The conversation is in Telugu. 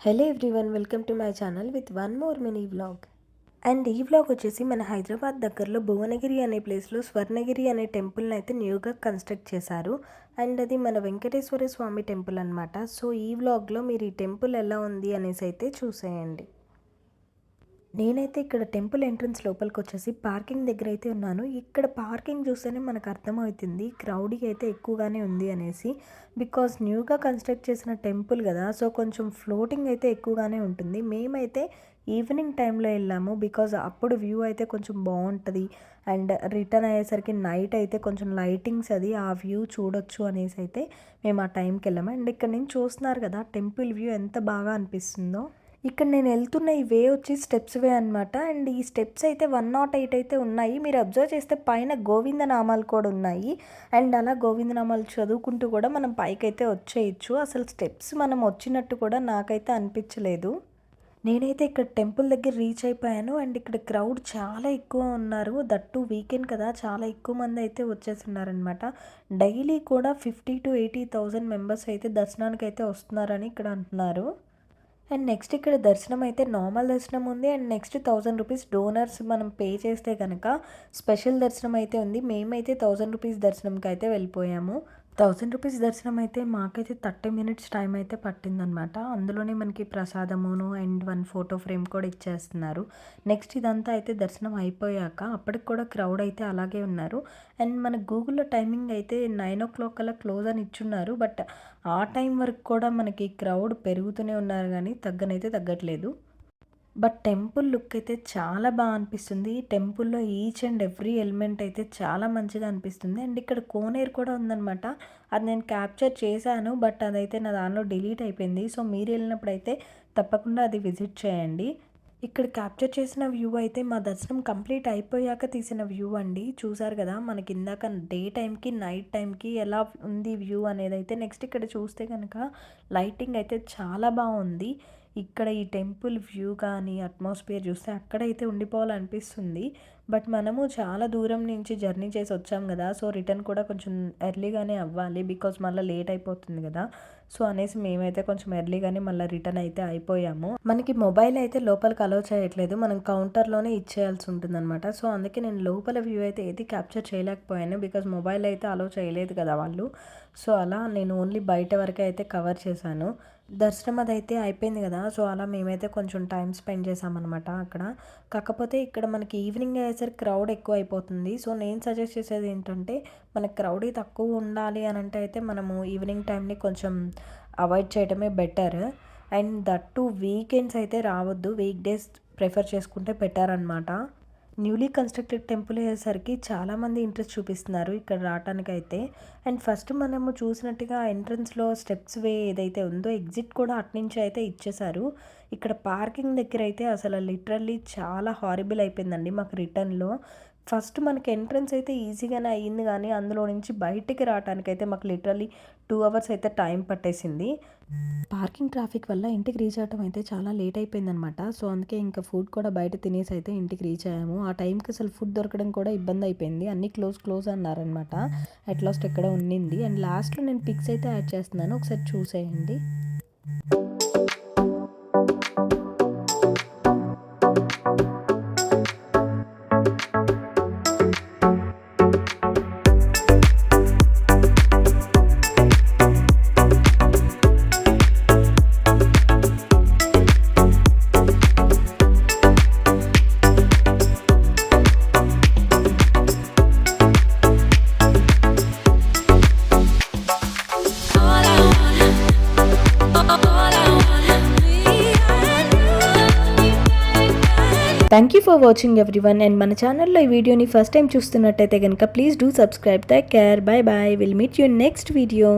Hello everyone welcome to my channel with one more mini vlog and ఈ వ్లాగ్ వచ్చేసి మన హైదరాబాద్ దగ్గరలో భువనగిరి అనే ప్లేస్లో స్వర్ణగిరి అనే టెంపుల్ని అయితే న్యూగా కన్స్ట్రక్ట్ చేశారు. అండ్ అది మన వెంకటేశ్వర స్వామి టెంపుల్ అనమాట సో ఈ వ్లాగ్లో మీరు ఈ టెంపుల్ ఎలా ఉంది అనేసి అయితే చూసేయండి. నేనైతే ఇక్కడ టెంపుల్ ఎంట్రన్స్ లోపలికి వచ్చేసి పార్కింగ్ దగ్గర అయితే ఉన్నాను. ఇక్కడ పార్కింగ్ చూస్తేనే మనకు అర్థమవుతుంది క్రౌడీ అయితే ఎక్కువగానే ఉంది అనేసి. బికాస్ న్యూగా కన్స్ట్రక్ట్ చేసిన టెంపుల్ కదా సో కొంచెం ఫ్లోటింగ్ అయితే ఎక్కువగానే ఉంటుంది. మేమైతే ఈవినింగ్ టైంలో వెళ్ళాము బికాజ్ అప్పుడు వ్యూ అయితే కొంచెం బాగుంటుంది. అండ్ రిటర్న్ అయ్యేసరికి నైట్ అయితే కొంచెం లైటింగ్స్ అది ఆ వ్యూ చూడొచ్చు అనేసి అయితే మేము ఆ టైంకి వెళ్ళాము. అండ్ ఇక్కడ నుంచి చూస్తున్నారు కదా టెంపుల్ వ్యూ ఎంత బాగా అనిపిస్తుందో. ఇక్కడ నేను వెళ్తున్న ఈ వే వచ్చి స్టెప్స్ వే అనమాట అండ్ ఈ స్టెప్స్ అయితే వన్ నాట్ ఎయిట్ అయితే ఉన్నాయి. మీరు అబ్జర్వ్ చేస్తే పైన గోవింద నామాలు కూడా ఉన్నాయి. అండ్ అలా గోవింద నామాలు చదువుకుంటూ కూడా మనం పైకి అయితే వచ్చేయచ్చు. అసలు స్టెప్స్ మనం వచ్చినట్టు కూడా నాకైతే అనిపించలేదు. నేనైతే ఇక్కడ టెంపుల్ దగ్గర రీచ్ అయిపోయాను. అండ్ ఇక్కడ క్రౌడ్ చాలా ఎక్కువ ఉన్నారు. దట్టు వీకెండ్ కదా చాలా ఎక్కువ మంది అయితే వచ్చేస్తున్నారనమాట డైలీ కూడా fifty two eighty thousand members అయితే దర్శనానికి అయితే వస్తున్నారని ఇక్కడ అంటున్నారు. అండ్ నెక్స్ట్ ఇక్కడ దర్శనం అయితే నార్మల్ దర్శనం ఉంది. And next thousand rupees donors మనం పే చేస్తే కనుక స్పెషల్ దర్శనం అయితే ఉంది. మేమైతే థౌజండ్ రూపీస్ దర్శనంకి అయితే వెళ్ళిపోయాము. థౌజండ్ రూపీస్ దర్శనం అయితే మాకైతే థర్టీ మినిట్స్ టైం అయితే పట్టిందనమాట. అందులోనే మనకి ప్రసాదమును అండ్ వన్ ఫోటో ఫ్రేమ్ కూడా ఇచ్చేస్తున్నారు. నెక్స్ట్ ఇదంతా అయితే దర్శనం అయిపోయాక అప్పటికి కూడా క్రౌడ్ అయితే అలాగే ఉన్నారు. అండ్ మన గూగుల్లో టైమింగ్ అయితే నైన్ ఓ క్లాక్ అలా క్లోజ్ అని ఇచ్చున్నారు. బట్ ఆ టైం వరకు కూడా మనకి క్రౌడ్ పెరుగుతూనే ఉన్నారు కానీ తగ్గనైతే తగ్గట్లేదు. బట్ టెంపుల్ లుక్ అయితే చాలా బాగా అనిపిస్తుంది. టెంపుల్లో ఈచ్ అండ్ ఎవ్రీ ఎలిమెంట్ అయితే చాలా మంచిగా అనిపిస్తుంది. అండ్ ఇక్కడ కోనేరు కూడా ఉందనమాట అది నేను క్యాప్చర్ చేశాను బట్ అదైతే నా దానిలో డిలీట్ అయిపోయింది. సో మీరు వెళ్ళినప్పుడు అయితే తప్పకుండా అది విజిట్ చేయండి. ఇక్కడ క్యాప్చర్ చేసిన వ్యూ అయితే మా దర్శనం కంప్లీట్ అయిపోయాక తీసిన వ్యూ అండి. చూసారు కదా మనకి ఇందాక డే టైంకి నైట్ టైంకి ఎలా ఉంది వ్యూ అనేది అయితే నెక్స్ట్ ఇక్కడ చూస్తే కనుక లైటింగ్ అయితే చాలా బాగుంది ఇక్కడ ఈ టెంపుల్ వ్యూ కానీ అట్మాస్ఫియర్ చూస్తే అక్కడైతే ఉండిపోవాలనిపిస్తుంది. బట్ మనము చాలా దూరం నుంచి జర్నీ చేసి వచ్చాం కదా సో రిటర్న్ కూడా కొంచెం ఎర్లీగానే అవ్వాలి బికాజ్ మళ్ళీ లేట్ అయిపోతుంది కదా. సో అనేసి మేమైతే కొంచెం ఎర్లీగానే మళ్ళీ రిటర్న్ అయితే అయిపోయాము. మనకి మొబైల్ అయితే లోపలికి అలో చేయట్లేదు మనం కౌంటర్లోనే ఇచ్చేయాల్సి ఉంటుంది అనమాట సో అందుకే నేను లోపల వ్యూ అయితే ఏది క్యాప్చర్ చేయలేకపోయాను బికాజ్ మొబైల్ అయితే అలో చేయలేదు కదా వాళ్ళు. సో అలా నేను ఓన్లీ బయట వరకే అయితే కవర్ చేశాను. దర్శనం అదైతే అయిపోయింది కదా సో అలా మేమైతే కొంచెం టైం స్పెండ్ చేసామన్నమాట అక్కడ. కాకపోతే ఇక్కడ మనకి ఈవినింగ్ అయ్యేసరికి క్రౌడ్ ఎక్కువ అయిపోతుంది సో నేను సజెస్ట్ చేసేది ఏంటంటే మనకి క్రౌడ్ తక్కువ ఉండాలి అని అంటే అయితే మనము ఈవినింగ్ టైంని కొంచెం అవాయిడ్ చేయడమే better. And that too weekends అయితే రావద్దు. వీక్ డేస్ ప్రిఫర్ చేసుకుంటే బెటర్ అనమాట న్యూలీ కన్స్ట్రక్టెడ్ టెంపుల్ అయ్యేసరికి చాలామంది ఇంట్రెస్ట్ చూపిస్తున్నారు ఇక్కడ రావడానికి అయితే అండ్ ఫస్ట్ మనము చూసినట్టుగా ఎంట్రన్స్లో స్టెప్స్ వే ఏదైతే ఉందో ఎగ్జిట్ కూడా అట్నుంచి అయితే ఇచ్చేశారు. ఇక్కడ పార్కింగ్ దగ్గర అయితే అసలు లిటరల్లీ చాలా హారిబుల్ అయిపోయిందండి మాకు రిటర్న్లో ఫస్ట్ మనకి ఎంట్రన్స్ అయితే ఈజీగానే అయ్యింది కానీ అందులో నుంచి బయటికి రావడానికి అయితే మాకు లిటరలీ టూ అవర్స్ అయితే టైం పట్టేసింది. పార్కింగ్ ట్రాఫిక్ వల్ల ఇంటికి రీచ్ అవ్వడం అయితే చాలా లేట్ అయిపోయిందనమాట సో అందుకే ఇంకా ఫుడ్ కూడా బయట తినేసి అయితే ఇంటికి రీచ్ అయ్యాము. ఆ టైంకి అసలు ఫుడ్ దొరకడం కూడా ఇబ్బంది అయిపోయింది. అన్ని క్లోజ్ క్లోజ్ అన్నారనమాట అట్ లాస్ట్ ఎక్కడ ఉండింది అండ్ లాస్ట్లో నేను పిక్స్ అయితే యాడ్ చేస్తున్నాను. ఒకసారి చూసేయండి. Thank you for watching everyone and మన ఛానల్లో ఈ వీడియోని ఫస్ట్ టైం చూస్తున్నట్టయితే కనుక please do subscribe the care bye bye will meet you next video